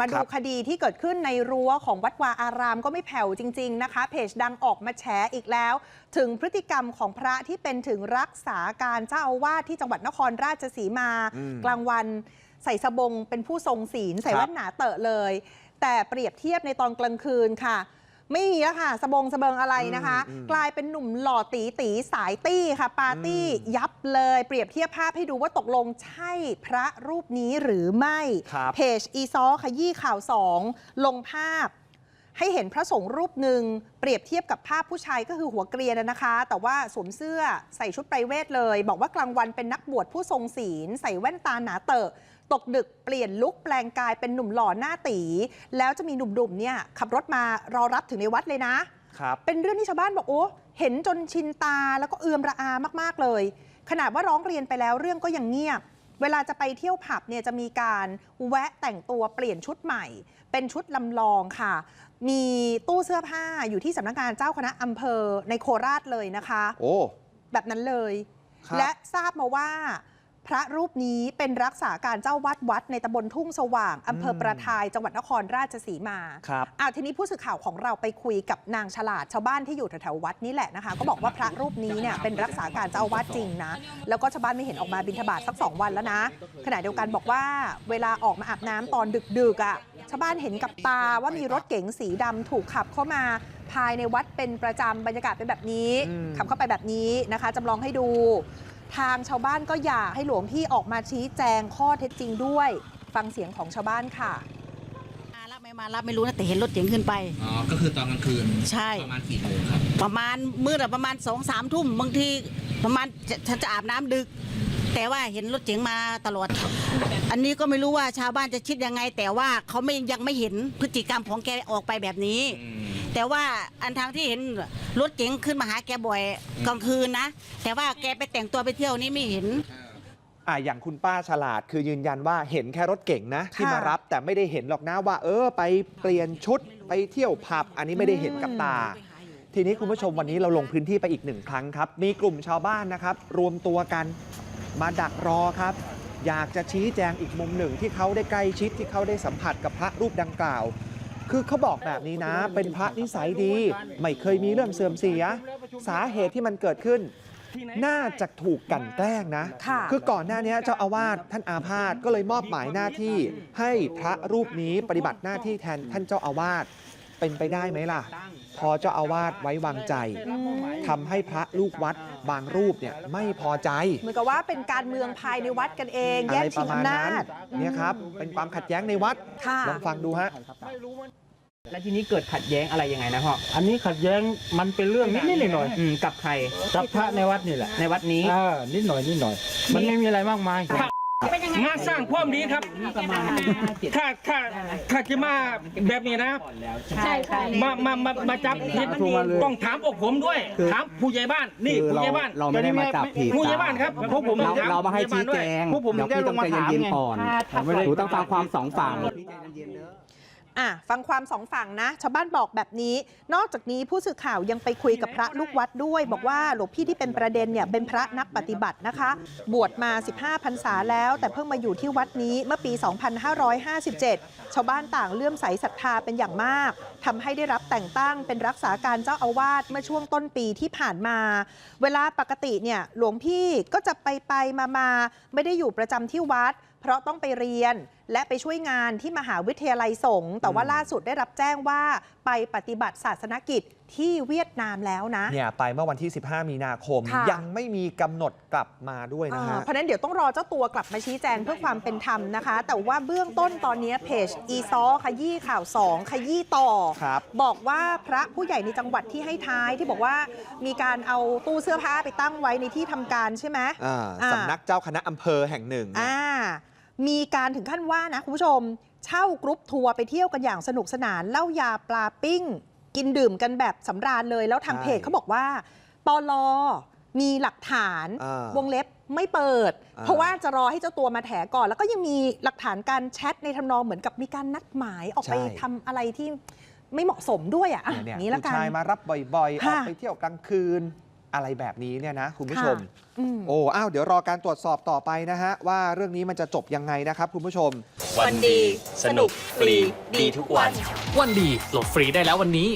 มาดูครับคดีที่เกิดขึ้นในรั้วของวัดวาอารามก็ไม่แผ่วจริง ๆ นะคะ เพจดังออกมาแฉอีกแล้ว ถึงพฤติกรรมของพระที่เป็นถึงรักษาการเจ้าอาวาสที่จังหวัดนครราชสีมาอืมกลางวันใส่สบงเป็นผู้ทรงศีลใส่ครับแว่นหนาเตอะเลย แต่เปรียบเทียบในตอนกลางคืนค่ะ ไม่มีแล้วค่ะสบงสเบิงอะไรนะคะอืมอืมกลายเป็นหนุ่มหล่อตีตีสายตี้ค่ะ ปาร์ตี้อืมยับเลยเปรียบเทียบภาพให้ดูว่าตกลงใช่พระรูปนี้หรือไม่ครับเพจอีซอขยี้ข่าวสองลงภาพ ให้เห็นพระสงฆ์รูปหนึ่งเปรียบเทียบกับภาพผู้ชายก็คือหัวเกรียนนะนะคะ แต่ว่าสวมเสื้อใส่ชุดไพรเวทเลย บอกว่ากลางวันเป็นนักบวชผู้ทรงศีล ใส่แว่นตาหนาเตอะตกดึกเปลี่ยนลุคแปลงกายเป็นหนุ่มหล่อหน้าตีแล้วจะมีหนุ่มๆเนี่ยขับรถมารอรับถึงในวัดเลยนะ ครับเป็นเรื่องที่ชาวบ้านบอกโอ้เห็นจนชินตาแล้วก็เอือมระอามากๆเลย ขนาดว่าร้องเรียนไปแล้วเรื่องก็ยังเงียบ เวลาจะไปเที่ยวผับเนี่ยจะมีการแวะแต่งตัวเปลี่ยนชุดใหม่ เป็นชุดลำลองค่ะ มีตู้เสื้อผ้าอยู่ที่สำนักงานเจ้าคณะอำเภอในโคราชเลยนะคะ โอ้ แบบนั้นเลย ครับ และทราบมาว่า พระรูปนี้เป็นรักษาการเจ้าวัดวัดในตำบลทุ่งสว่างอำเภอประทายจังหวัดนครราชสีมาครับอ้าวทีนี้ผู้สื่อข่าวของเราไปคุยกับนางฉลาดชาวบ้านที่อยู่แถวๆวัดนี้แหละนะคะ ก็บอกว่าพระรูปนี้เนี่ยเป็นรักษาการเจ้าอาวาสจริงนะ แล้วก็ชาวบ้านไม่เห็นออกมาบิณฑบาตสักสองวันแล้วนะ ขณะเดียวกันบอกว่าเวลาออกมาอาบน้ำตอนดึกๆอะชาวบ้านเห็นกับตาว่ามีรถเก๋งสีดำถูกขับเข้ามาภายในวัดเป็นประจำบรรยากาศเป็นแบบนี้อืมขับเข้าไปแบบนี้นะคะจำลองให้ดู ทางชาวบ้านก็อยากให้หลวงพี่ออกมาชี้แจงข้อเท็จจริงด้วย ฟังเสียงของชาวบ้านค่ะ มารับไม่มารับไม่รู้นะแต่เห็นรถเก๋งขึ้นไป อ๋อ ก็คือตอนกลางคืนใช่ ประมาณกี่โมงครับ ประมาณมืดอะประมาณสองสามทุ่มบางทีประมาณจะฉันจะอาบน้ำดึก แต่ว่าเห็นรถเก๋งมาตลอด อันนี้ก็ไม่รู้ว่าชาวบ้านจะคิดยังไง แต่ว่าเขาไม่ยังไม่เห็นพฤติกรรมของแกออกไปแบบนี้ แต่ว่าอันทางที่เห็นรถเก๋งขึ้นมาหาแกบ่อยกลางคืนนะ แต่ว่าแกไปแต่งตัวไปเที่ยวนี่ไม่เห็น อะอย่างคุณป้าฉลาดคือยืนยันว่าเห็นแค่รถเก่งนะ ที่ค่ะ มารับแต่ไม่ได้เห็นหรอกนะว่า เออ ไปเปลี่ยนชุดไปเที่ยวผับอันนี้ไม่ได้เห็นกับตา ทีนี้คุณผู้ชมวันนี้เราลงพื้นที่ไปอีกหนึ่งครั้งครับ มีกลุ่มชาวบ้านนะครับ รวมตัวกันมาดักรอครับ อยากจะชี้แจงอีกมุมหนึ่งที่เขาได้ใกล้ชิดที่เขาได้สัมผัสกับพระรูปดังกล่าว คือเขาบอกแบบนี้นะ เป็นพระนิสัยดี ไม่เคยมีเรื่องเสื่อมเสีย สาเหตุที่มันเกิดขึ้น น่าจะถูกกลันแกล้งนะค่ะคือก่อนหน้านี้เจ้าอาวาสท่านอาพาธก็เลยมอบหมายหน้าที่ ให้พระรูปนี้ปฏิบัติหน้าที่แทนท่านเจ้าอาวาส เป็นไปได้ไหมล่ะ พอเจ้าอาวาสไว้วางใจทำให้พระลูกวัดบางรูปเนี่ยไม่พอใจ เหมือนกับว่าเป็นการเมืองภายในวัดกันเองอะแย่ไรงปชิระงมาณอำนานั้นจเนี่ยครับ เป็นความขัดแย้งในวัดค่ะลองฟังดูฮะแล้วทีนี้เกิดขัดแย้งอะไรยังไงนะพ่อ อันนี้ขัดแย้งมันเป็นเรื่องนิดๆหน่อยอืมกับใครๆกับพระในวัดนี่แหละ ในวัดนี้อ่านิดหน่อยนิดหน่อย มันไม่มีอะไรมากมาย มาสร้างความดีครับ ถ้าถ้าถ้าจะมาแบบนี้นะ ใช่ค่ะมามามามาจับผิดต้องถามอกผมด้วย ถามผู้ใหญ่บ้าน นี่คือผู้เราใหญ่บ้าน เราไม่ได้มาจับผิดผู้ใหญ่บ้านครับพวกผมเราถเรามาให้ชี้แจงพวกผมเดี๋ยวได้พี่ลต้องงมาใจถามเย็นไงๆก่อนหนูต้องฟังความสองฝั่งอ่ะฟังความสองฝั่งนะ ชาวบ้านบอกแบบนี้ นอกจากนี้ผู้สื่อข่าวยังไปคุยกับพระลูกวัดด้วย บอกว่าหลวงพี่ที่เป็นประเด็นเนี่ยเป็นพระนักปฏิบัตินะคะ บวชมา 15พรรษาแล้ว แต่เพิ่งมาอยู่ที่วัดนี้เมื่อปี 2557 ชาวบ้านต่างเลื่อมใสศรัทธาเป็นอย่างมากทำให้ได้รับแต่งตั้งเป็นรักษาการเจ้าอาวาสเมื่อช่วงต้นปีที่ผ่านมา เวลาปกติเนี่ยหลวงพี่ก็จะไปไปมามาไม่ได้อยู่ประจำที่วัด เพราะต้องไปเรียน และไปช่วยงานที่มหาวิทยาลัยสงฆ์แต่ว่าล่าสุดได้รับแจ้งว่าไปปฏิบัติศาสนกิจที่เวียดนามแล้วนะ เนี่ยไปเมื่อวันที่ 15 มีนาคม ค่ะ ยังไม่มีกำหนดกลับมาด้วยนะอ่าฮะเพราะฉะนั้นเดี๋ยวต้องรอเจ้าตัวกลับมาชี้แจงเพื่อความเป็นธรรมนะคะ แต่ว่าเบื้องต้นตอนนี้เพจอีซอขยี้ข่าวสองขยี้ต่อ ครับบอกว่าพระผู้ใหญ่ในจังหวัดที่ให้ท้ายที่บอกว่ามีการเอาตู้เสื้อผ้าไปตั้งไว้ในที่ทำการใช่ไหม อ่าอ่า สำนักเจ้าคณะอำเภอแห่งหนึ่งเนี่ย อ่า มีการถึงขั้นว่านะคุณผู้ชม เช่ากรุ๊ปทัวร์ไปเที่ยวกันอย่างสนุกสนานเหล้ายาปลาปิ้ง กินดื่มกันแบบสำราญเลย แล้วทางใช่เพจเขาบอกว่าปลอมีหลักฐานอ่าวงเล็บไม่เปิดอ่าเพราะว่าจะรอให้เจ้าตัวมาแถก่อน แล้วก็ยังมีหลักฐานการแชทในทำนองเหมือนกับมีการนัดหมายออกไปทำอะไรที่ไม่เหมาะสมด้วยอะอะเนี่ยอเนี่ยย่างนี้ละผู้กันชายมารับบ่อยๆอค่ะอกไปเที่ยวกลางคืน อะไรแบบนี้เนี่ยนะคุณผู้ชมค่ะอืมโอ้อ้าวเดี๋ยวรอการตรวจสอบต่อไปนะฮะ ว่าเรื่องนี้มันจะจบยังไงนะครับคุณผู้ชม วันดี สนุก ฟรี ดีทุกวัน วันดีโหลดฟรีได้แล้ววันนี้